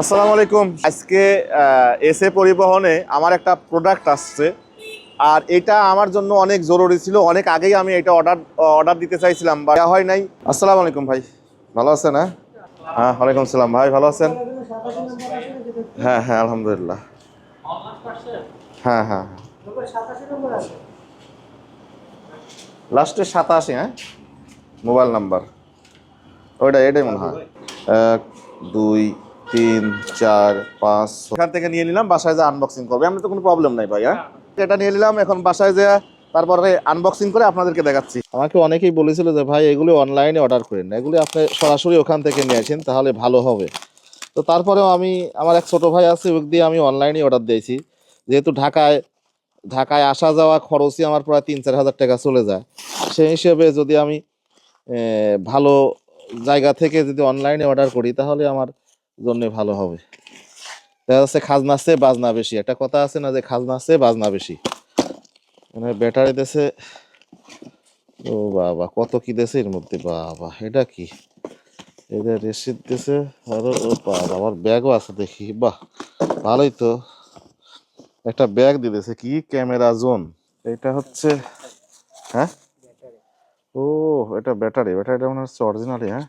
আসসালামু আলাইকুম। আজকে এসে পরিবহনে আমার একটা প্রোডাক্ট আসছে। আর এটা আমার জন্য অনেক জরুরি ছিল। অনেক আগেই আমি এটা অর্ডার অর্ডার দিতে চাইছিলাম বা হয় নাই। আসসালামু আলাইকুম ভাই। ভালো আছেন হ্যাঁ? হ্যাঁ ওয়ালাইকুম সালাম ভাই। ভালো আছেন? হ্যাঁ হ্যাঁ আলহামদুলিল্লাহ। হ্যাঁ হ্যাঁ লাস্টে সাতাশি হ্যাঁ? মোবাইল নাম্বার ওইটা, এটাই মনে হয়। এক, দুই তিন, চার, পাঁচ এখান থেকে নিয়ে নিলাম, বাসায় যা আনবক্সিং করবে। আমি তো কোনো প্রবলেম নাই ভাই হ্যাঁ এটা নিয়ে নিলাম, এখন বাসায় যা তারপরে আনবক্সিং করে আপনাদেরকে দেখাচ্ছি। আমাকে অনেকেই বলেছিল যে, ভাই, এগুলো অনলাইনে অর্ডার করেন না। এগুলি আপনি সরাসরি ওখান থেকে নিয়ে আসেন, তাহলে ভালো হবে। তো তারপরেও আমি, আমার এক ছোট ভাই আছে ওই দিয়ে আমি অনলাইনে অর্ডার দিয়েছি। যেহেতু ঢাকায় ঢাকায় আসা যাওয়া খরচই আমার প্রায় তিন, চার হাজার টাকা চলে যায়। সেই হিসেবে যদি আমি ভালো জায়গা থেকে যদি অনলাইনে অর্ডার করি, তাহলে আমার জন্য ভালো হবে। দেখা যাচ্ছে খাজনা আছে, বাজনা বেশি। একটা কথা আছে না যে খাজনা আছে, বাজনা বেশি। মানে ব্যাটারি দেশে, ও বাবা, কত কি দেশে এর মধ্যে? বাবা, এটা কি? এটা রেসিট দেশে, আরও ও বাবা, আমার ব্যাগও আছে দেখি। বাহ, ভালোই তো। একটা ব্যাগ দিতেছে কি ক্যামেরা জোন? এটা হচ্ছে হ্যাঁ? ও, এটা ব্যাটারি। ব্যাটারিটা মনে হচ্ছে অরিজিনালি হ্যাঁ?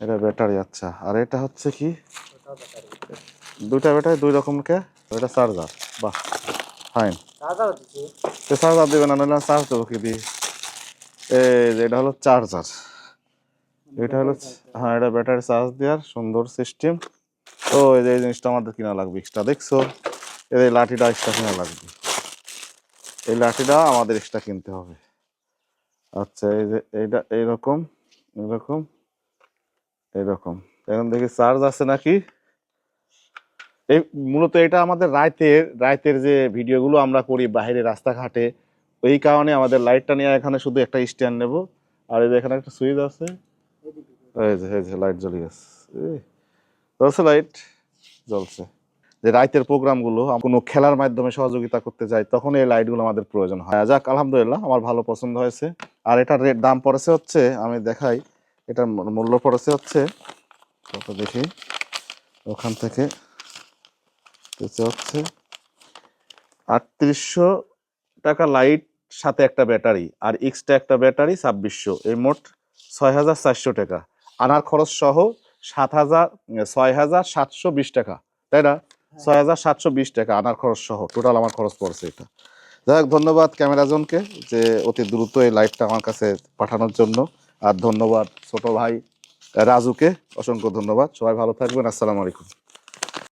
এটা ব্যাটারি আচ্ছা। আর এটা হচ্ছে কি? দুইটা ব্যাটারি দুই রকম কে? এটা চার্জার। বাহ ফাইন। চার্জার দেবে না নাহলে চার্জ দেবো কি দিয়ে? এটা হলো চার্জার। এটা হলো হ্যাঁ এটা ব্যাটারি চার্জ দেওয়ার সুন্দর সিস্টেম। তো এই যে এই জিনিসটা আমাদের কিনা লাগবে এক্সট্রা দেখছ? এর এই লাঠিটা এক্সট্রা কিনা লাগবে। এই লাঠিটা আমাদের এক্সট্রা কিনতে হবে। আচ্ছা এই যে এইটা এইরকম এরকম। এরকম। এখন দেখি চার্জ আছে নাকি? এই মূলত এটা আমাদের রাইতের রাতের যে ভিডিওগুলো আমরা করি বাইরে রাস্তাঘাটে, ওই কারণে আমাদের লাইটটা নিয়ে এখানে শুধু একটা স্ট্যান্ড নেব। আর এই যে এখানে একটা সুইচ আছে। এই যে এই যে লাইট জ্বলে গেছে। জ্বলছে লাইট জ্বলছে। যে রাইতের প্রোগ্রামগুলো কোনো খেলার মাধ্যমে সহযোগিতা করতে যাই তখন এই লাইটগুলো আমাদের প্রয়োজন হয়। যাক, আলহামদুলিল্লাহ, আমার ভালো পছন্দ হয়েছে। আর এটার রেট দাম পড়েছে হচ্ছে, আমি দেখাই। এটার মূল্য পড়েছে হচ্ছে কত দেখি ওখান থেকে হচ্ছে আটত্রিশশো টাকা লাইট সাথে একটা ব্যাটারি আর এক্সট্রা একটা ব্যাটারি ছাব্বিশশো। এই মোট ছয় হাজার চারশো টাকা। আনার খরচ সহ সাত হাজার ছয় হাজার সাতশো বিশ টাকা। তাই না? ছয় হাজার সাতশো বিশ টাকা আনার খরচ সহ। টোটাল আমার খরচ পড়ছে এটা। যাই হোক ধন্যবাদ ক্যামেরাজনকে যে অতি দ্রুত এই লাইটটা আমার কাছে পাঠানোর জন্য। আর ধন্যবাদ ছোট ভাই রাজুকে অসংখ্য ধন্যবাদ। সবাই ভালো থাকবেন। আসসালামু আলাইকুম।